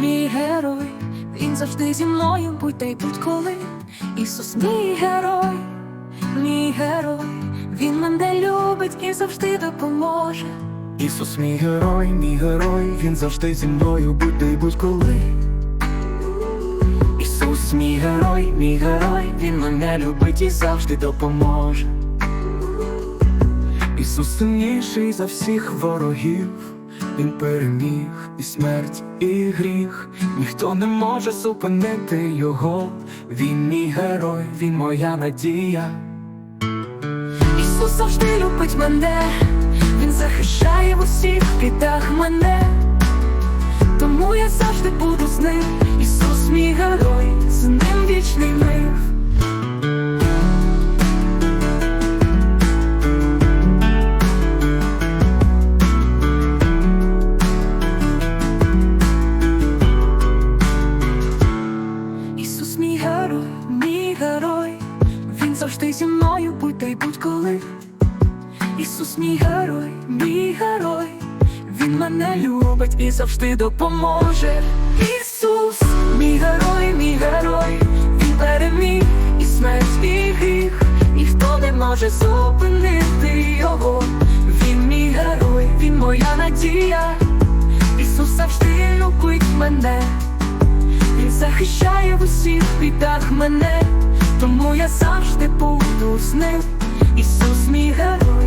мій герой, він завжди зі мною, будь-де й будь-коли. Ісус мій герой, мій герой, він мене любить і завжди допоможе. Ісус мій герой, мій герой, він завжди зі мною, будь-де й будь-коли. Ісус мій герой, мій герой, він мене любить і завжди допоможе. Ісус сильніший за всіх ворогів, Він переміг і смерть, і гріх, ніхто не може зупинити його. Він мій герой, він моя надія. Ісус завжди любить мене, Він захищає в усіх бідах мене, тому я завжди буду з ним. Завжди зі мною, будь-де й будь-коли. Ісус мій герой, мій герой, він мене любить і завжди допоможе. Ісус, мій герой, мій герой, він переміг і смерть, і гріх, ніхто не може зупинити його. Він мій герой, він моя надія. Ісус завжди любить мене. Він захищає в усіх бідах мене, тому я завжди буду з ним. Ісус мій герой,